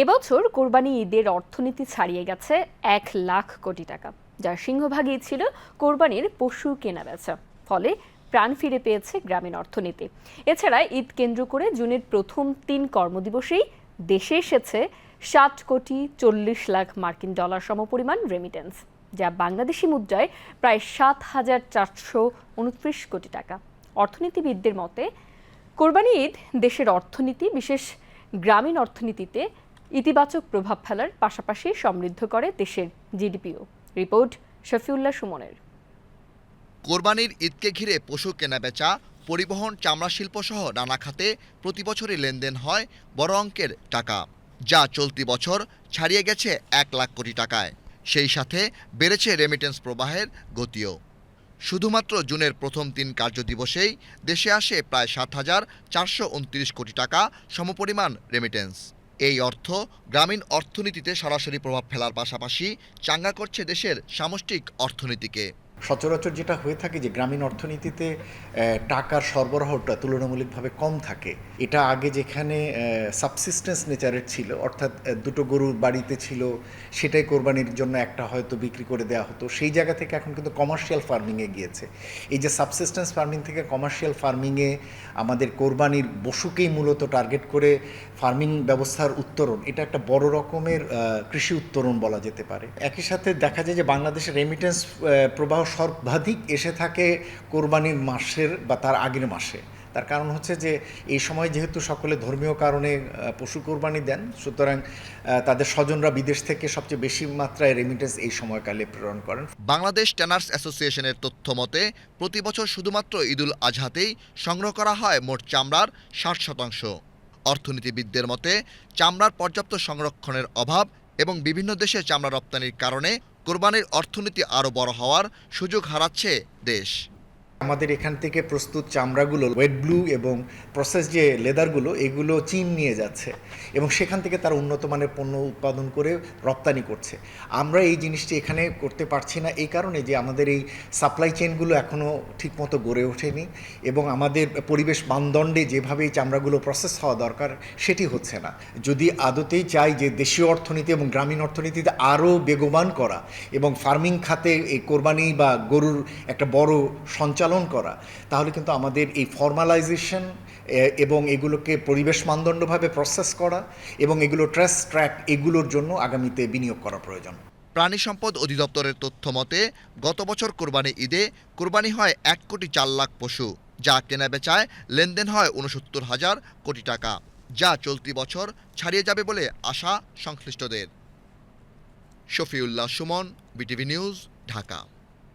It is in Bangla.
এবছর কোরবানি ঈদের অর্থনীতি ছাড়িয়ে গেছে এক লাখ কোটি টাকা, যার সিংহভাগই ছিল কোরবানির পশু কেনাবেচা, ফলে প্রাণ ফিরে পেয়েছে গ্রামীণ অর্থনীতি। এছাড়া ঈদ কেন্দ্র করে জুনের প্রথম তিন কর্মদিবসেই দেশে এসেছে ষাট কোটি চল্লিশ লাখ মার্কিন ডলার সমপরিমাণ রেমিটেন্স যা বাংলাদেশি মুদ্রায় প্রায় সাত হাজার চারশো উনত্রিশ কোটি টাকা। অর্থনীতিবিদদের মতে, কোরবানি ঈদ দেশের অর্থনীতি, বিশেষ গ্রামীণ অর্থনীতিতে ইতিবাচক প্রভাব ফেলার পাশাপাশি সমৃদ্ধ করে দেশের জিডিপিও। রিপোর্ট শফিউল্লাহ সুমনের। কোরবানির ঈদকে ঘিরে পশু কেনাবেচা, পরিবহন, চামড়া শিল্প সহ নানা খাতে প্রতি বছরই লেনদেন হয় বড় অঙ্কের টাকা, যা চলতি বছর ছাড়িয়ে গেছে এক লাখ কোটি টাকায়। সেই সাথে বেড়েছে রেমিটেন্স প্রবাহের গতিও। শুধুমাত্র জুনের প্রথম তিন কার্যদিবসেই দেশে আসে প্রায় সাত হাজার চারশো উনত্রিশ কোটি টাকা সমপরিমাণ রেমিটেন্স এই অর্থ গ্রামীণ অর্থনীতিতে সরাসরি প্রভাব ফেলার পাশাপাশি চাঙ্গা করছে দেশের সামষ্টিক অর্থনীতিকে। সচরাচর যেটা হয়ে থাকে যে গ্রামীণ অর্থনীতিতে টাকার সরবরাহটা তুলনামূলকভাবে কম থাকে। এটা আগে যেখানে সাবসিস্টেন্স নেচারের ছিল, অর্থাৎ দুটো গরু বাড়িতে ছিল, সেটাই কোরবানির জন্য একটা হয়তো বিক্রি করে দেওয়া হতো, সেই জায়গা থেকে এখন কিন্তু কমার্শিয়াল ফার্মিংয়ে গিয়েছে। এই যে সাবসিস্টেন্স ফার্মিং থেকে কমার্শিয়াল ফার্মিংয়ে আমাদের কোরবানির পশুকেই মূলত টার্গেট করে ফার্মিং ব্যবস্থার উত্তরণ, এটা একটা বড় রকমের কৃষি উত্তরণ বলা যেতে পারে। একই সাথে দেখা যায় যে বাংলাদেশের রেমিটেন্স প্রবাহ সর্বাধিক এসে থাকে কোরবানির মাসের বা তার আগের মাসে। তার কারণ হচ্ছে যে, এই সময় যেহেতু সকলে ধর্মীয় কারণে পশু কোরবানি দেন, সুতরাং তাদের স্বজনরা বিদেশ থেকে সবচেয়ে বেশি মাত্রায় রেমিটেন্স এই সময়কালে প্রেরণ করেন। বাংলাদেশ ট্যানার্স অ্যাসোসিয়েশনের তথ্য মতে, প্রতি বছর শুধুমাত্র ঈদুল আজহাতেই সংগ্রহ করা হয় মোট চামড়ার ষাট শতাংশ। অর্থনীতিবিদদের মতে, চামড়ার পর্যাপ্ত সংরক্ষণের অভাব এবং বিভিন্ন দেশে চামড়া রপ্তানির কারণে কোরবানির অর্থনীতি আরও বড় হওয়ার সুযোগ হারাচ্ছে দেশ। আমাদের এখান থেকে প্রস্তুত চামড়াগুলো ওয়েট ব্লু এবং প্রসেস যে লেদারগুলো, এগুলো চীন নিয়ে যাচ্ছে এবং সেখান থেকে তারা উন্নত মানের পণ্য উৎপাদন করে রপ্তানি করছে। আমরা এই জিনিসটি এখানে করতে পারছি না এই কারণে যে আমাদের এই সাপ্লাই চেনগুলো এখনও ঠিকমতো গড়ে ওঠেনি এবং আমাদের পরিবেশ মানদণ্ডে যেভাবে এই চামড়াগুলো প্রসেস হওয়া দরকার সেটি হচ্ছে না। যদি আদতেই চাই যে দেশীয় অর্থনীতি এবং গ্রামীণ অর্থনীতিতে আরও বেগবান করা এবং ফার্মিং খাতে এই কোরবানি বা গরুর একটা বড় সঞ্চালন করা, তাহলে কিন্তু আমাদের এই ফর্মালাইজেশন এবং এগুলোকে পরিবেশ মানদণ্ডভাবে প্রসেস করা এবং এগুলো ট্রেস ট্র্যাক এগুলোর জন্য আগামীতে বিনিয়োগ করা প্রয়োজন। প্রাণী সম্পদ অধিদপ্তরের তথ্য মতে, গত বছর কোরবানি ঈদে কোরবানি হয় এক কোটি চার লাখ পশু, যা কেনা বেচায় লেনদেন হয় উনসত্তর হাজার কোটি টাকা, যা চলতি বছর ছাড়িয়ে যাবে বলে আশা সংশ্লিষ্টদের। Shafiullah Suman, BTV news, Dhaka.